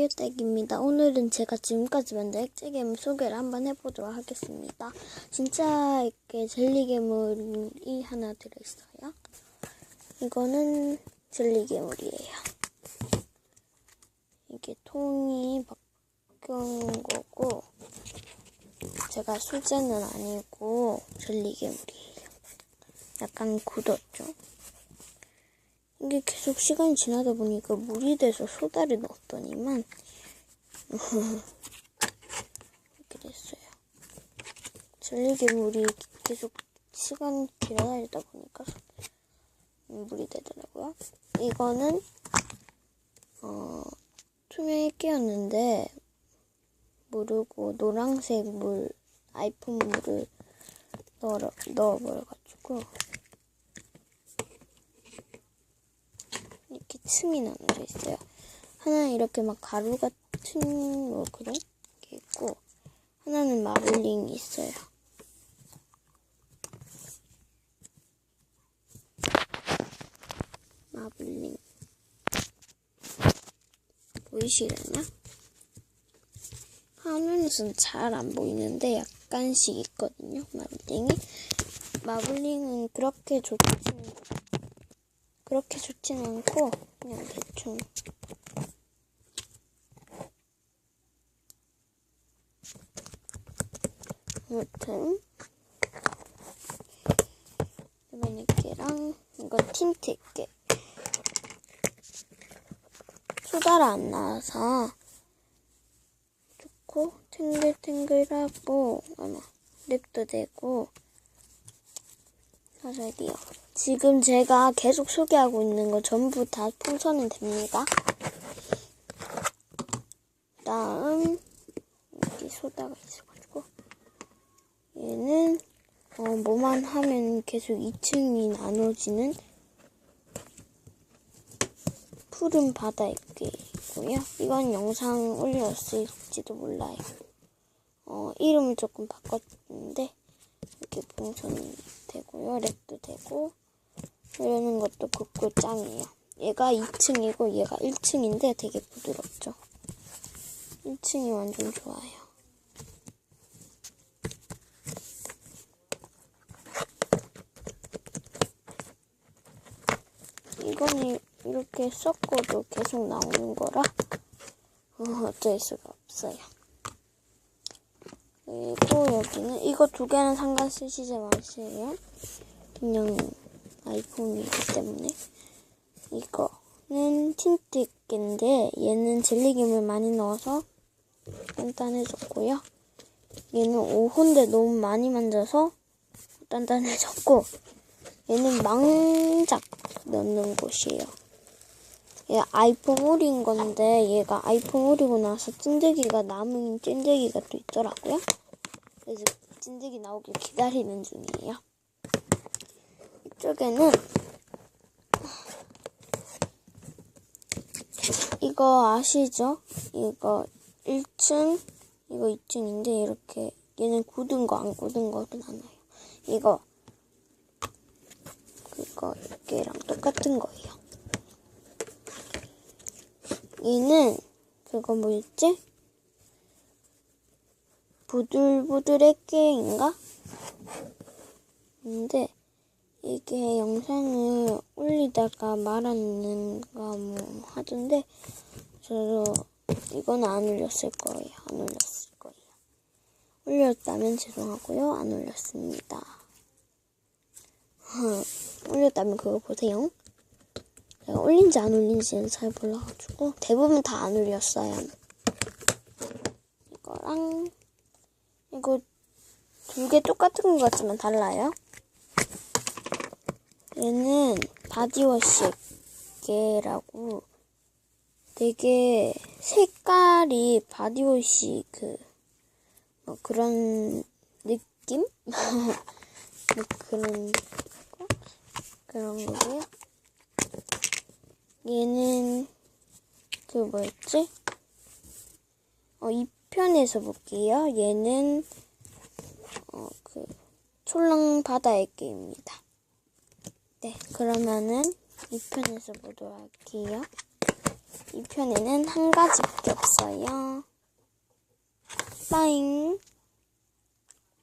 유유댁입니다. 오늘은 제가 지금까지 만든 액체 괴물 소개를 한번 해보도록 하겠습니다. 진짜 이렇게 젤리 괴물이 하나 들어있어요. 이거는 젤리 괴물이에요. 이게 통이 바뀐 거고 제가 수제는 아니고 젤리 괴물이에요. 약간 굳었죠. 이게 계속 시간이 지나다 보니까 물이 돼서 소다를 넣었더니만 이렇게 됐어요. 젤리 괴물이 계속 시간 지나다 보니까 물이 되더라고요. 이거는 어 투명 액기였는데 모르고 노란색 물 아이폰 물을 넣어 넣어버려가지고 이렇게 층이 나눠져 있어요. 하나는 이렇게 막 가루 같은 뭐 그런 게 있고 하나는 마블링이 있어요. 마블링 보이시려나? 화면에서는 잘 안 보이는데 약간씩 있거든요. 마블링이 마블링은 그렇게 좋지는 그렇게 좋진 않고 그냥 대충 아무튼 액계랑 이거 틴트 액계 소다를 안 나와서 좋고 탱글탱글하고 아마 립도 되고 하셔야 돼요. 지금 제가 계속 소개하고 있는 거 전부 다 풍선은 됩니다. 다음 여기 소다가 있어가지고 얘는 어, 뭐만 하면 계속 2층이 나눠지는 푸른 바다 액기고요. 이건 영상 올렸을지도 몰라요. 어, 이름을 조금 바꿨는데 이렇게 풍선이 되고요. 랩도 되고 이러는 것도 굵고 짱이에요. 얘가 2층이고 얘가 1층인데 되게 부드럽죠. 1층이 완전 좋아요. 이거는 이렇게 섞어도 계속 나오는 거라 어, 어쩔 수가 없어요. 그리고 여기는 이거 두 개는 상관 쓰시지 마세요. 그냥 아이폰이기 때문에 이거는 틴트 액인데 얘는 젤리김을 많이 넣어서 단단해졌고요. 얘는 5호인데 너무 많이 만져서 단단해졌고 얘는 망작 넣는 곳이에요. 얘 아이폰 오린 건데 얘가 아이폰 오리고 나서 찐득이가 남은 찐득이가 또 있더라고요. 그래서 찐득이 나오길 기다리는 중이에요. 이쪽에는 이거 아시죠? 이거 1층, 이거 2층인데 이렇게 얘는 굳은 거 안 굳은 거도 나눠요. 이거 그거 이게랑 똑같은 거예요. 얘는 그거 뭐였지? 부들부들의 게인가? 근데 이게 영상을 올리다가 말았는가 뭐 하던데 저도 이건 안 올렸을 거예요. 안 올렸을 거예요. 올렸다면 죄송하고요. 안 올렸습니다. 올렸다면 그거 보세요. 제가 올린지 안 올린지는 잘 몰라가지고 대부분 다 안 올렸어요. 이거랑 이거 두 개 똑같은 것 같지만 달라요. 얘는 바디워시 개라고 되게 색깔이 바디워시 그, 뭐 그런 느낌? 뭐 그런 거? 그런 거고요. 얘는 그 뭐였지? 어, 2편에서 볼게요. 얘는 어, 그 촐랑 바다의 게임입니다. 네, 그러면은 2편에서 보도록 할게요. 2편에는 한 가지밖에 없어요. 빠잉!